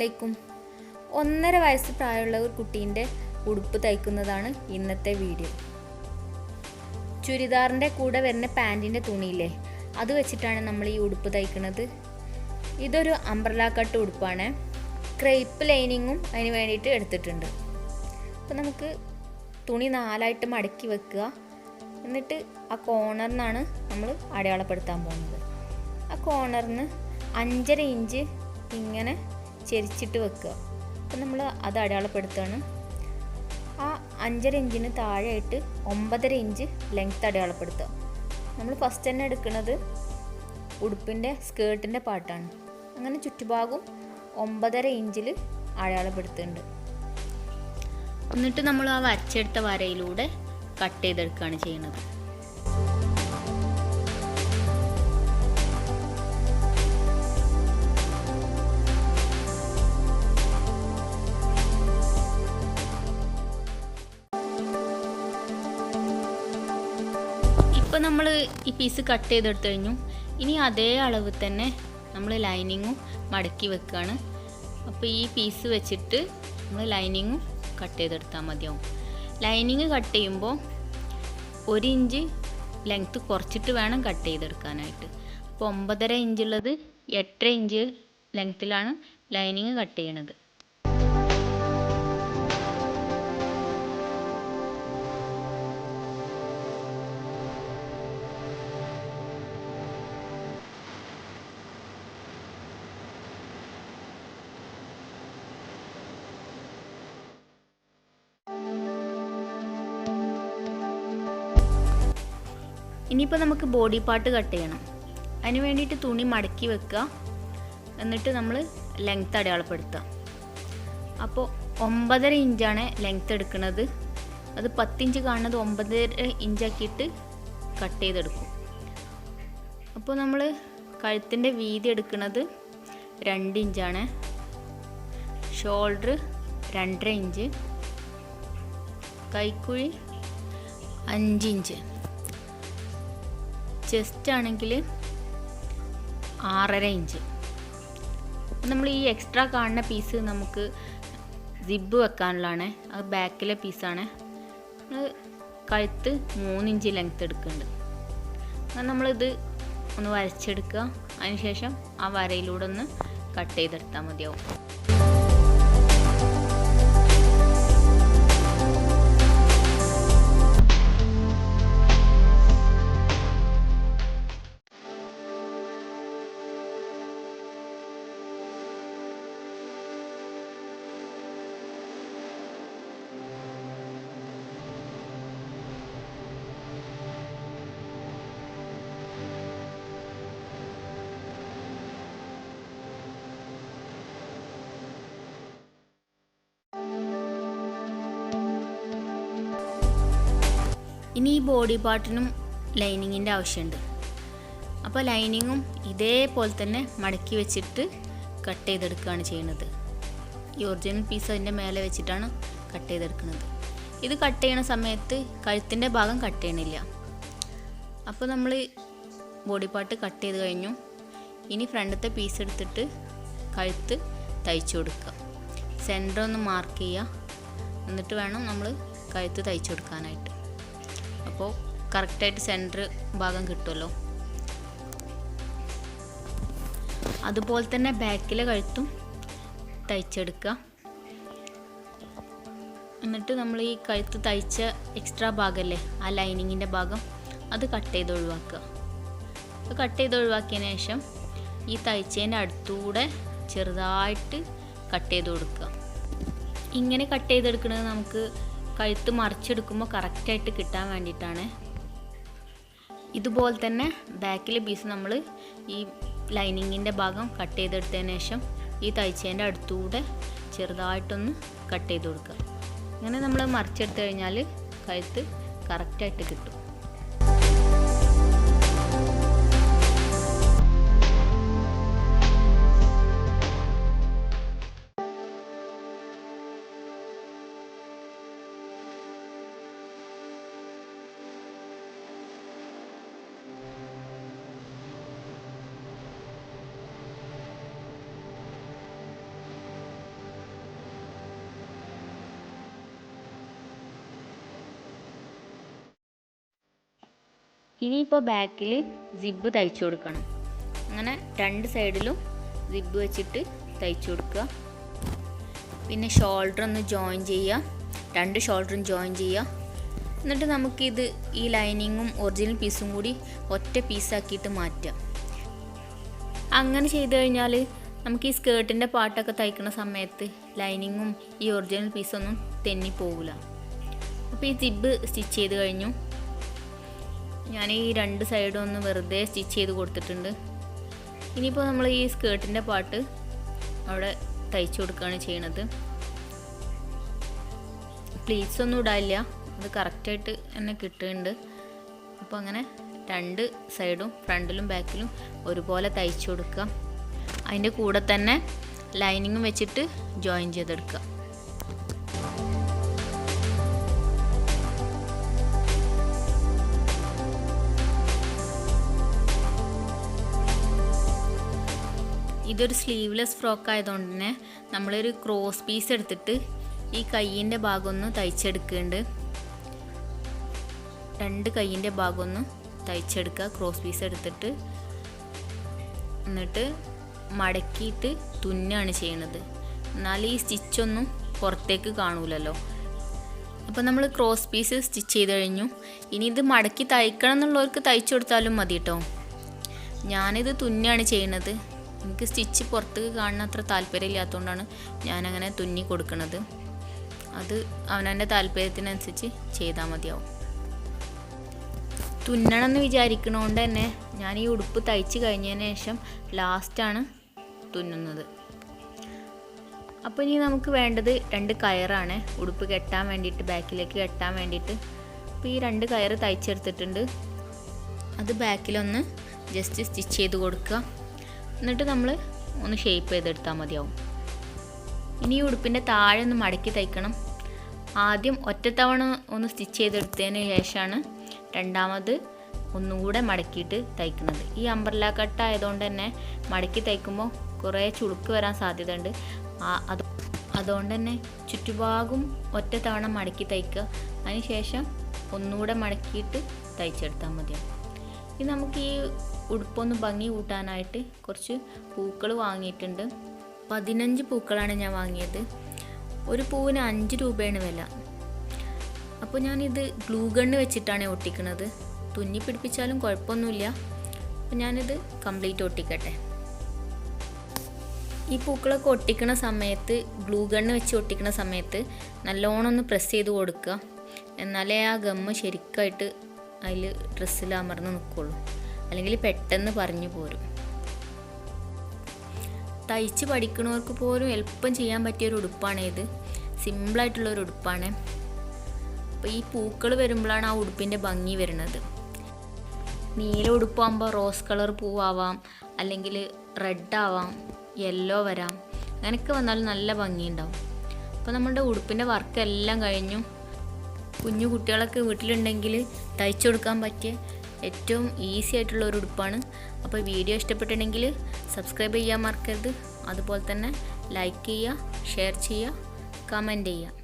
അലൈക്കും ഒന്നര വയസ്സ് പ്രായമുള്ള ഒരു കുട്ടീന്റെ ഉടുപ്പ് തയ്ക്കുന്നതാണ് ഇന്നത്തെ വീഡിയോ. ചുരിദാറിന്റെ കൂടെ വരുന്ന പാന്റിന്റെ തുണിയില്ലേ അത് വെച്ചിട്ടാണ് നമ്മൾ ഈ ഉടുപ്പ് തയ്ക്കുന്നത്. ഇതൊരു അംബ്രല കട്ട് ഉടുപ്പാണ്. ക്രേപ്പ് ലൈനിങ്ങും അതിന് വേണ്ടിയിട്ട് എടുത്തിട്ടുണ്ട്. അപ്പോൾ നമുക്ക് തുണി നാലായിട്ട് മടക്കി വെക്കുക. എന്നിട്ട് ആ കോർണറിനാണ് നമ്മൾ അടയാളപ്പെടുത്താൻ പോകുന്നത്. ആ കോർണറിന് അഞ്ചര ഇഞ്ച് ഇങ്ങനെ ചെരിച്ചിട്ട് വെക്കുക. അപ്പം നമ്മൾ അത് അടയാളപ്പെടുത്തുകയാണ്. ആ അഞ്ചര ഇഞ്ചിന് താഴെയായിട്ട് ഒമ്പതര ഇഞ്ച് ലെങ്ത്ത് അടയാളപ്പെടുത്തുക. നമ്മൾ ഫസ്റ്റ് തന്നെ എടുക്കുന്നത് ഉടുപ്പിന്റെ സ്കേർട്ടിന്റെ പാട്ടാണ് അങ്ങനെ ചുറ്റുഭാഗവും ഒമ്പതര ഇഞ്ചിൽ അടയാളപ്പെടുത്തുന്നുണ്ട്. എന്നിട്ട് നമ്മൾ ആ വരച്ചെടുത്ത വരയിലൂടെ കട്ട് ചെയ്തെടുക്കുകയാണ് ചെയ്യുന്നത്. ഇപ്പോൾ നമ്മൾ ഈ പീസ് കട്ട് ചെയ്തെടുത്തു കഴിഞ്ഞു. ഇനി അതേ അളവ് തന്നെ നമ്മൾ ലൈനിങ്ങും മടക്കി വെക്കുകയാണ് അപ്പോൾ ഈ പീസ് വെച്ചിട്ട് നമ്മൾ ലൈനിങ്ങും കട്ട് ചെയ്തെടുത്താൽ മതിയാവും. ലൈനിങ് കട്ട് ചെയ്യുമ്പോൾ ഒരു ഇഞ്ച് ലെങ്ത്ത് കുറച്ചിട്ട് വേണം കട്ട് ചെയ്തെടുക്കാനായിട്ട്. അപ്പോൾ ഒമ്പതര ഇഞ്ചുള്ളത് എട്ടര ഇഞ്ച് ലെങ്ത്തിലാണ് ലൈനിങ് കട്ട് ചെയ്യണത്. ഇനിയിപ്പോൾ നമുക്ക് ബോഡി പാർട്ട് കട്ട് ചെയ്യണം. അതിന് വേണ്ടിയിട്ട് തുണി മടക്കി വെക്കുക. എന്നിട്ട് നമ്മൾ ലെങ്ത്ത് അടയാളപ്പെടുത്തുക. അപ്പോൾ ഒമ്പതര ഇഞ്ചാണ് ലെങ്ത്ത് എടുക്കുന്നത്. അത് പത്തിഞ്ച് കാണുന്നത് ഒമ്പതര ഇഞ്ചാക്കിയിട്ട് കട്ട് ചെയ്തെടുക്കും. അപ്പോൾ നമ്മൾ കഴുത്തിന്റെ വീതി എടുക്കുന്നത് രണ്ട് ഇഞ്ചാണ് ഷോൾഡർ രണ്ടര ഇഞ്ച് കൈക്കുഴി അഞ്ചിഞ്ച് ചെസ്റ്റ് ആണെങ്കിൽ ആറര ഇഞ്ച്. നമ്മൾ ഈ എക്സ്ട്രാ കാണുന്ന പീസ് നമുക്ക് സിബ് വെക്കാനുള്ളതാണ്. അത് ബാക്കിലെ പീസാണ് നമ്മൾ കഴുത്ത് മൂന്നിഞ്ച് ലെങ്ത്ത് എടുക്കുന്നുണ്ട്. നമ്മളിത് ഒന്ന് വരച്ചെടുക്കുക. അതിനുശേഷം ആ വരയിലൂടെ ഒന്ന് കട്ട് ചെയ്തെടുത്താൽ മതിയാവും. ഇനി ഈ ബോഡി പാർട്ടിനും ലൈനിങ്ങിന്റെ ആവശ്യമുണ്ട്. അപ്പോൾ ലൈനിങ്ങും ഇതേപോലെ തന്നെ മടക്കി വെച്ചിട്ട് കട്ട് ചെയ്തെടുക്കുകയാണ് ചെയ്യുന്നത്. ഈ ഒറിജിനൽ പീസ് അതിന്റെ മേലെ വെച്ചിട്ടാണ് കട്ട് ചെയ്തെടുക്കുന്നത്. ഇത് കട്ട് ചെയ്യണ സമയത്ത് കഴുത്തിന്റെ ഭാഗം കട്ട് ചെയ്യണില്ല. അപ്പോൾ നമ്മൾ ബോഡി പാർട്ട് കട്ട് ചെയ്ത് കഴിഞ്ഞു. ഇനി ഫ്രണ്ടത്തെ പീസ് എടുത്തിട്ട് കഴുത്ത് തയ്ച്ചു കൊടുക്കുക. സെന്റർ ഒന്ന് മാർക്ക് ചെയ്യുക. എന്നിട്ട് വേണം നമ്മൾ കഴുത്ത് തയ്ച്ചു കൊടുക്കാനായിട്ട്. അപ്പോൾ കറക്റ്റായിട്ട് സെന്റർ ഭാഗം കിട്ടുമല്ലോ അതുപോലെ തന്നെ ബാക്കിലെ കഴുത്തും തയ്ച്ചെടുക്കുക. എന്നിട്ട് നമ്മൾ ഈ കഴുത്ത് തയ്ച്ച എക്സ്ട്രാ ഭാഗമല്ലേ ആ ലൈനിങ്ങിന്റെ ഭാഗം അത് കട്ട് ചെയ്ത് ഒഴിവാക്കുക. അത് കട്ട് ചെയ്ത് ഒഴിവാക്കിയതിന് ശേഷം ഈ തയ്ച്ചതിന്റെ അടുത്തൂടെ ചെറുതായിട്ട് കട്ട് ചെയ്ത് കൊടുക്കുക. ഇങ്ങനെ കട്ട് ചെയ്തെടുക്കുന്നത് നമുക്ക് കഴുത്ത് മറിച്ചെടുക്കുമ്പോൾ കറക്റ്റായിട്ട് കിട്ടാൻ വേണ്ടിയിട്ടാണ്. ഇതുപോലെ തന്നെ ബാക്കിലെ പീസ് നമ്മൾ ഈ ലൈനിങ്ങിന്റെ ഭാഗം കട്ട് ചെയ്തെടുത്തതിന് ശേഷം ഈ തയ്ച്ചതിന്റെ അടുത്തൂടെ ചെറുതായിട്ടൊന്ന് കട്ട് ചെയ്ത് കൊടുക്കുക. അങ്ങനെ നമ്മൾ മറിച്ചെടുത്ത് കഴിഞ്ഞാൽ കഴുത്ത് കറക്റ്റായിട്ട് കിട്ടും. ഇനിയിപ്പോൾ ബാക്കിൽ സിബ് തയ്ച്ചു കൊടുക്കണം. അങ്ങനെ രണ്ട് സൈഡിലും സിബ് വെച്ചിട്ട് തയ്ച്ചു കൊടുക്കുക. പിന്നെ ഷോൾഡർ ഒന്ന് ജോയിൻ ചെയ്യുക. രണ്ട് ഷോൾഡറും ജോയിൻ ചെയ്യുക. എന്നിട്ട് നമുക്കിത് ഈ ലൈനിങ്ങും ഒറിജിനൽ പീസും കൂടി ഒറ്റ പീസാക്കിയിട്ട് മാറ്റാം. അങ്ങനെ ചെയ്തു കഴിഞ്ഞാൽ നമുക്ക് ഈ സ്കേർട്ടിന്റെ പാട്ടൊക്കെ തയ്ക്കുന്ന സമയത്ത് ലൈനിങ്ങും ഈ ഒറിജിനൽ പീസൊന്നും തെന്നി പോകില്ല അപ്പോൾ ഈ സിബ് സ്റ്റിച്ച് ചെയ്ത് കഴിഞ്ഞു. ഞാൻ ഈ രണ്ട് സൈഡും ഒന്ന് വെറുതെ സ്റ്റിച്ച് ചെയ്ത് കൊടുത്തിട്ടുണ്ട്. ഇനിയിപ്പോൾ നമ്മൾ ഈ സ്കേർട്ടിന്റെ പാട്ട് അവിടെ തയ്ച്ചു കൊടുക്കുകയാണ് ചെയ്യണത്. പ്ലീറ്റ്സ് ഒന്നും ഇടാനില്ല. അത് കറക്റ്റായിട്ട് തന്നെ കിട്ടുന്നുണ്ട്. അപ്പോൾ അങ്ങനെ രണ്ട് സൈഡും ഫ്രണ്ടിലും ബാക്കിലും ഒരുപോലെ തയ്ച്ചു കൊടുക്കുക. അതിന്റെ കൂടെ തന്നെ ലൈനിങ്ങും വെച്ചിട്ട് ജോയിൻ ചെയ്തെടുക്കുക. ഇതൊരു സ്ലീവ്ലെസ് ഫ്രോക്ക് ആയതുകൊണ്ട് തന്നെ നമ്മളൊരു ക്രോസ് പീസ് എടുത്തിട്ട് ഈ കയ്യിന്റെ ഭാഗമൊന്ന് തയ്ച്ചെടുക്കുന്നുണ്ട്. രണ്ട് കയ്യിന്റെ ഭാഗമൊന്ന് തയ്ച്ചെടുക്കുക. ക്രോസ് പീസ് എടുത്തിട്ട് എന്നിട്ട് മടക്കിയിട്ട് തുന്നാണ് ചെയ്യുന്നത്. എന്നാൽ ഈ സ്റ്റിച്ചൊന്നും പുറത്തേക്ക് കാണൂലല്ലോ. അപ്പോൾ നമ്മൾ ക്രോസ് പീസ് സ്റ്റിച്ച് ചെയ്ത് കഴിഞ്ഞു. ഇനി ഇത് മടക്കി തയ്ക്കണം എന്നുള്ളവർക്ക് തയ്ച്ചു കൊടുത്താലും മതി കേട്ടോ ഞാനിത് തുന്നാണ് ചെയ്യണത് എനിക്ക് സ്റ്റിച്ച് പുറത്തേക്ക് കാണുന്ന അത്ര താല്പര്യമില്ലാത്തതുകൊണ്ടാണ് ഞാനങ്ങനെ തുന്നി കൊടുക്കുന്നത് അത് അവനവന്റെ താല്പര്യത്തിനനുസരിച്ച് ചെയ്താൽ മതിയാവും. തുന്നണം എന്ന് വിചാരിക്കണോണ്ട് തന്നെ ഞാൻ ഈ ഉടുപ്പ് തയ്ച്ച് കഴിഞ്ഞതിന് ശേഷം ലാസ്റ്റാണ് തുന്നുന്നത്. അപ്പോൾ ഇനി നമുക്ക് വേണ്ടത് രണ്ട് കയറാണ്. ഉടുപ്പ് കെട്ടാൻ വേണ്ടിയിട്ട് ബാക്കിലേക്ക് കെട്ടാൻ വേണ്ടിയിട്ട്. അപ്പോൾ ഈ രണ്ട് കയറ് തയ്ച്ചെടുത്തിട്ടുണ്ട്. അത് ബാക്കിലൊന്ന് ജസ്റ്റ് സ്റ്റിച്ച് ചെയ്ത് കൊടുക്കുക. എന്നിട്ട് നമ്മൾ ഒന്ന് ഷേപ്പ് ചെയ്തെടുത്താൽ മതിയാവും. ഇനി ഈ ഉടുപ്പിന്റെ താഴെ ഒന്ന് മടക്കി തയ്ക്കണം. ആദ്യം ഒറ്റത്തവണ ഒന്ന് സ്റ്റിച്ച് ചെയ്തെടുത്തതിന് ശേഷമാണ് രണ്ടാമത് ഒന്നുകൂടെ മടക്കിയിട്ട് തയ്ക്കുന്നത്. ഈ അമ്പർല കട്ട് ആയതുകൊണ്ട് തന്നെ മടക്കി തയ്ക്കുമ്പോൾ കുറേ ചുളുക്ക് വരാൻ സാധ്യതയുണ്ട്. അത് അതുകൊണ്ട് തന്നെ ചുറ്റുഭാഗം ഒറ്റ തവണ മടക്കി തയ്ക്കുക. അതിനുശേഷം ഒന്നുകൂടെ മടക്കിയിട്ട് തയ്ച്ചെടുത്താൽ മതിയാവും. ഇനി നമുക്ക് ഈ ഉടുപ്പൊന്ന് ഭംഗി കൂട്ടാനായിട്ട് കുറച്ച് പൂക്കൾ വാങ്ങിയിട്ടുണ്ട്. പതിനഞ്ച് പൂക്കളാണ് ഞാൻ വാങ്ങിയത്. ഒരു പൂവിന് അഞ്ച് രൂപയാണ് വില. അപ്പോൾ ഞാനിത് ഗ്ലൂ ഗണ്ണ് വെച്ചിട്ടാണ് ഒട്ടിക്കുന്നത് തുന്നി പിടിപ്പിച്ചാലും കുഴപ്പമൊന്നുമില്ല. അപ്പോൾ ഞാനിത് കംപ്ലീറ്റ് ഒട്ടിക്കട്ടെ. ഈ പൂക്കളൊക്കെ ഒട്ടിക്കുന്ന സമയത്ത് ഗ്ലൂ ഗണ്ണ് വെച്ച് ഒട്ടിക്കുന്ന സമയത്ത് നല്ലോണം ഒന്ന് പ്രസ് ചെയ്ത് കൊടുക്കുക. എന്നാലേ ആ ഗമ്മ് ശരിക്കായിട്ട് അതിൽ ഡ്രസ്സിൽ അമർന്ന് നിൽക്കുള്ളൂ അല്ലെങ്കിൽ പെട്ടെന്ന് പറഞ്ഞു പോരും. തയ്ച്ച് പഠിക്കുന്നവർക്ക് പോലും എളുപ്പം ചെയ്യാൻ പറ്റിയ ഒരു ഉടുപ്പാണ് ഇത്. സിമ്പിളായിട്ടുള്ള ഒരു ഉടുപ്പാണ്. അപ്പോൾ ഈ പൂക്കൾ വരുമ്പോഴാണ് ആ ഉടുപ്പിന്റെ ഭംഗി വരുന്നത്. നീല ഉടുപ്പാകുമ്പോൾ റോസ് കളർ പൂവാവാം അല്ലെങ്കിൽ റെഡ് ആവാം യെല്ലോ വരാം. അങ്ങനെയൊക്കെ വന്നാൽ നല്ല ഭംഗിയുണ്ടാവും. അപ്പോൾ നമ്മുടെ ഉടുപ്പിന്റെ വർക്ക് എല്ലാം കഴിഞ്ഞു. കുഞ്ഞു കുട്ടികളൊക്കെ വീട്ടിലുണ്ടെങ്കിൽ തയ്ച്ചു കൊടുക്കാൻ പറ്റിയ ഏറ്റവും ഈസി ആയിട്ടുള്ള ഒരു ഉടുപ്പാണ്. അപ്പോൾ വീഡിയോ ഇഷ്ടപ്പെട്ടിട്ടുണ്ടെങ്കിൽ സബ്സ്ക്രൈബ് ചെയ്യാൻ മറക്കരുത്. അതുപോലെ തന്നെ ലൈക്ക് ചെയ്യുക ഷെയർ ചെയ്യുക കമന്റ് ചെയ്യുക.